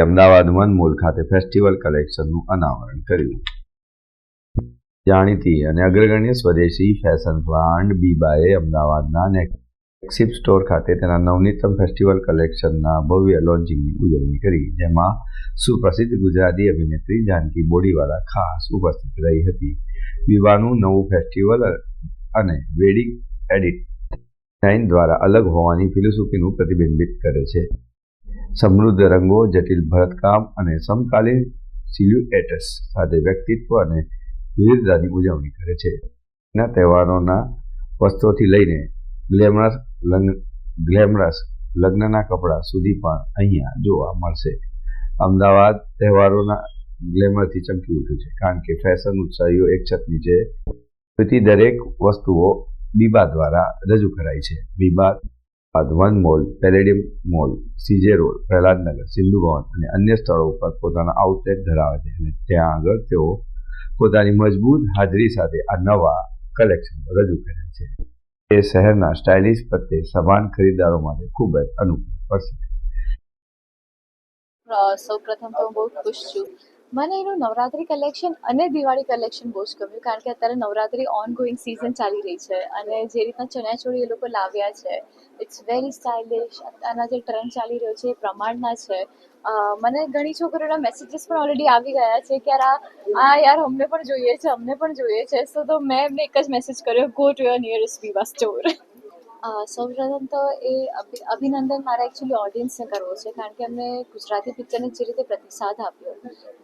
Ahmedabad one mall ખાતે festival કલેક્શનનું અનાવરણ કર્યું. જાણીતી અને અગ્રગણ્ય સ્વદેશી ફેશન બ્રાન્ડ બીબાએ અમદાવાદના નેક્સિપ સ્ટોર ખાતે તેના નવનીતમ ફેસ્ટિવલ કલેક્શનના ભવ્ય લોન્ચિંગની ઉજવણી કરી, જેમાં સુપ્રસિદ્ધ ગુજરાતી અભિનેત્રી જાનકી બોડીવાલા ખાસ ઉપસ્થિત રહી હતી. વિવાહનું નવું ફેસ્ટિવલ અને વેડિંગ એડિટ દ્વારા અલગ હોવાની ફિલોસોફીનું પ્રતિબિંબિત કરે છે. સમૃદ્ધ રંગો, જટિલ ભરતકામ અને સમકાલીન સિલ્યુએટસ સાથે વ્યક્તિત્વ અને વિવિધતાની ઉજવણી કરે છે. ના તહેવારોના વસ્ત્રોથી લઈને ગ્લેમરસ ગ્લેમરસ લગ્નના કપડાં સુધી પણ અહીંયા જોવા મળશે. અમદાવાદ તહેવારોના ગ્લેમરથી ચમકી ઉઠ્યું છે, કારણ કે ફેશન ઉત્સાહીઓ એક છત નીચે દરેક વસ્તુઓ બીબા દ્વારા રજૂ કરાઈ છે. બીબા બાદ one mall, Palladium mall, CG road, Prahladnagar, Sindhu Bhavan અને અન્ય સ્થળો ઉપર પોતાના આઉટલેટ ધરાવે છે. અને ત્યાં આગળ તેઓ પોતાની મજબૂત હાજરી સાથે આ નવા કલેક્શન રજૂ કરે છે. એ શહેરના સ્ટાઇલિશ પ્રત્યે સભાન ખરીદદારો માટે ખૂબ જ અનુકૂળ પડશે. સૌ પ્રથમ તો બહુ ખુશ છું. મને એનું નવરાત્રી કલેક્શન અને દિવાળી કલેક્શન બહુ જ ગમ્યું, કારણ કે અત્યારે નવરાત્રી ઓન ગોઈંગ સિઝન ચાલી રહી છે અને જે રીતના ચણિયાચોળી એ લોકો લાવ્યા છે ઇટ્સ વેરી સ્ટાઇલિશ અત્યારના જે ટ્રેન્ડ ચાલી રહ્યો છે એ પ્રમાણના છે. મને ઘણી છોકરીઓના મેસેજીસ પણ ઓલરેડી આવી ગયા છે કે આ આ યાર અમને પણ જોઈએ છે, અમને પણ જોઈએ છે સો તો મેં એમને એક જ મેસેજ કર્યો go to your nearest Viva store સૌપ્રથમ તો એ અભિનંદન મારા એકચ્યુઅલી ઓડિયન્સને કરવો છે, કારણ કે એમને ગુજરાતી પિક્ચરને જે રીતે પ્રતિસાદ આપ્યો,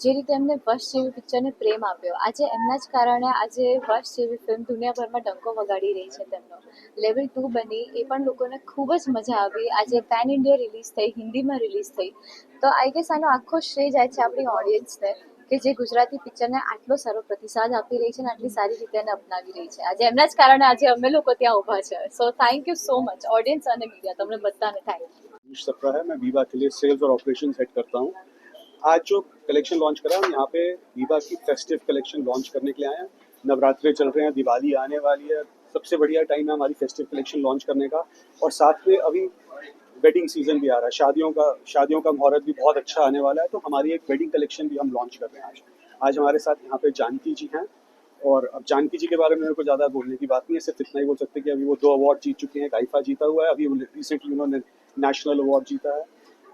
જે રીતે એમને વશ જેવી પિક્ચરને પ્રેમ આપ્યો, આજે એમના જ કારણે આજે વશ જેવી ફિલ્મ દુનિયાભરમાં ડંકો વગાડી રહી છે તેમનો. લેવલ ટુ બની, એ પણ લોકોને ખૂબ જ મજા આવી, આજે પેન ઇન્ડિયા રિલીઝ થઈ, હિન્દીમાં રિલીઝ થઈ, તો આઈ ગેસ આનો આખો શ્રેય જાય છે આપણી ઓડિયન્સને કે જે ગુજરાતી પિક્ચરને આટલો સારો પ્રતિસાદ આપી રહી છે અને આટલી સારી રીતે એને અપનાવી રહી છે આજે એમના જ કારણે આજે અમે લોકો ત્યાં ઊભા છે so thank you so much audience અને મીડિયા તમને બધાને થેન્ક યુ मनीष सप्रा है मैं वीवा के लिए सेल्स और ऑपरेशन हेड करता हूँ आज जो कलेक्शन लॉन्च करा हम यहाँ पे वीवा की फेस्टिव कलेक्शन लॉन्च करने के लिए आए हैं नवरात्रे चल रहे हैं दिवाली आने वाली है सबसे बढ़िया टाइम है हमारी फेस्टिव कलेक्शन लॉन्च करने का और साथ में अभी वेडिंग सीज़न भी आ रहा है, शादियों का शादियों का मुहूर्त भी बहुत अच्छा आने वाला है तो हमारी एक वेडिंग कलेक्शन भी हम लॉन्च कर रहे हैं आज। आज हमारे साथ यहाँ पे जानकी जी हैं, और अब जानकी जी के बारे में मेरे को ज़्यादा बोलने की बात नहीं है, सिर्फ़ इतना ही बोल सकते कि अभी वो दो अवार्ड जीत चुके हैं गाइफा जीता हुआ है, अभी रिसेंटली उन्होंने नेशनल अवार्ड जीता है।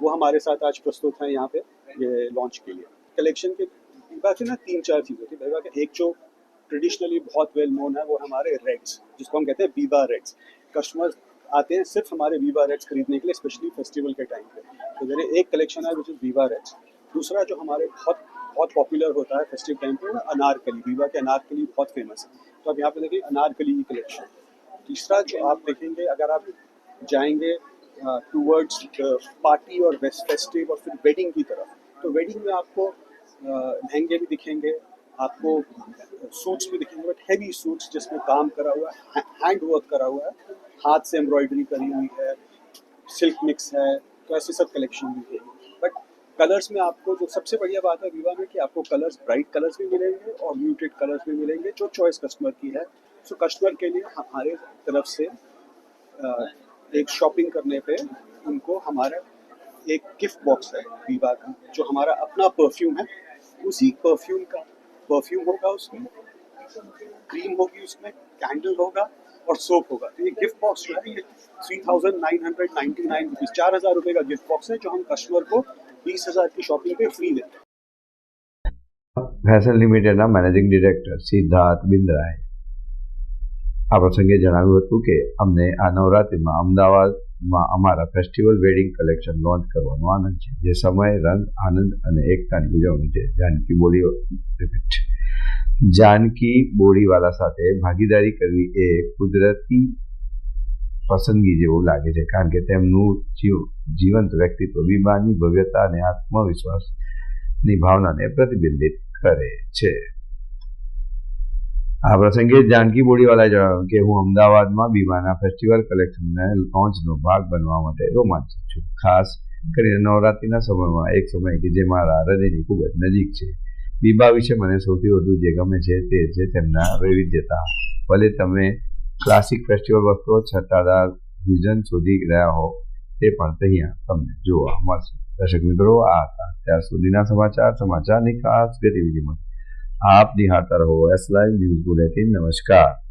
वो हमारे साथ आज प्रस्तुत हैं यहाँ पे, ये लॉन्च के लिए। कलेक्शन के विभाग से ना तीन चार चीज़ें थी विभाग एक जो ट्रेडिशनली बहुत वेल नोन है, वो हमारे रेड्स जिसको हम कहते हैं बीबा रेड्स कस्टमर्स आते हैं सिर्फ़ हमारे बीबा रेड्स खरीदने के लिए स्पेशली फेस्टिवल के टाइम पे। तो मेरे एक कलेक्शन है विच इज़ बीबा रेड्स दूसरा जो हमारे बहुत बहुत पॉपुलर होता है फेस्टिव टाइम पे अनारकली बीबा के अनारकली बहुत फ़ेमस है। तो आप यहाँ पे देखिए अनारकली की कलेक्शन तीसरा जो आप देखेंगे, अगर आप जाएँगे टूवर्ड्स पार्टी और फेस्टिव और फिर वेडिंग की तरफ़ तो वेडिंग में आपको लहंगे भी दिखेंगे, आपको सूट्स भी दिखेंगे बट हैवी सूट्स जिसमें काम करा हुआ है हैंड वर्क करा हुआ है हाथ से एम्ब्रॉयडरी करी हुई है, सिल्क मिक्स है तो ऐसे सब कलेक्शन भी देंगे बट कलर्स में आपको जो सबसे बढ़िया बात है विवाह में कि आपको कलर्स ब्राइट कलर्स भी मिलेंगे और म्यूटेड कलर्स भी मिलेंगे, जो चॉइस कस्टमर की है। सो कस्टमर के लिए हमारे तरफ़ से एक शॉपिंग करने पे उनको हमारा एक गिफ्ट बॉक्स है वीवा का, जो हमारा अपना परफ्यूम है। उसी परफ्यूम का परफ्यूम होगा उसमें। क्रीम होगी उसमें कैंडल होगा और सोप होगा तो ये गिफ्ट बॉक्स जो है ये three thousand nine hundred ninety nine rupees चार हज़ार रुपये का गिफ्ट बॉक्स है जो हम कस्टमर को बीस हज़ार की शॉपिंग पे फ्री देते हैं ફેશન લિમિટેડના મેનેજિંગ ડિરેક્ટર સિદ્ધાર્થ બિંદ્રાએ આ પ્રસંગે જણાવ્યું હતું કે અમને આ નવરાત્રિમાં અમદાવાદમાં અમારા ફેસ્ટિવલ વેડિંગ કલેક્શન લોન્ચ કરવાનો આનંદ છે જે સમય રંગ આનંદ અને એકતાની ઉજવણી છે જાનકી બોડી રિપીટ જાનકી બોડીવાલા સાથે ભાગીદારી કરવી એ કુદરતી પસંદગી જેવું લાગે છે કારણ કે તેમનું જીવ જીવંત વ્યક્તિત્વ વિમાની ભવ્યતા અને આત્મવિશ્વાસની ભાવનાને પ્રતિબિંબિત કરે છે આ પ્રસંગે જાનકી બોડીવાલાએ જણાવ્યું કે, હું અમદાવાદમાં બીમાના ફેસ્ટિવલ કલેક્શનના લોન્ચનો ભાગ બનવા માટે રોમાંચિત છું. ખાસ કરીને નવરાત્રિના સમયમાં એક સમય કે જે મારા હૃદયની ખૂબ જ નજીક છે. બીબા વિશે મને સૌથી વધુ જે ગમે છે તે છે તેમના વૈવિધ્યતા. ભલે તમે ક્લાસિક ફેસ્ટિવલ વસ્તુઓ છટાદાર વિઝન શોધી રહ્યા હો, તે પણ અહીંયા તમને જોવા મળશે. દર્શક મિત્રો, આ હતા ત્યાર સુધીના સમાચાર. સમાચારની ખાસ ગતિવિધિમાં આપ નિહાળતા રહો. એસ લાઈવ ન્યૂઝ બુલેટિન નમસ્કાર.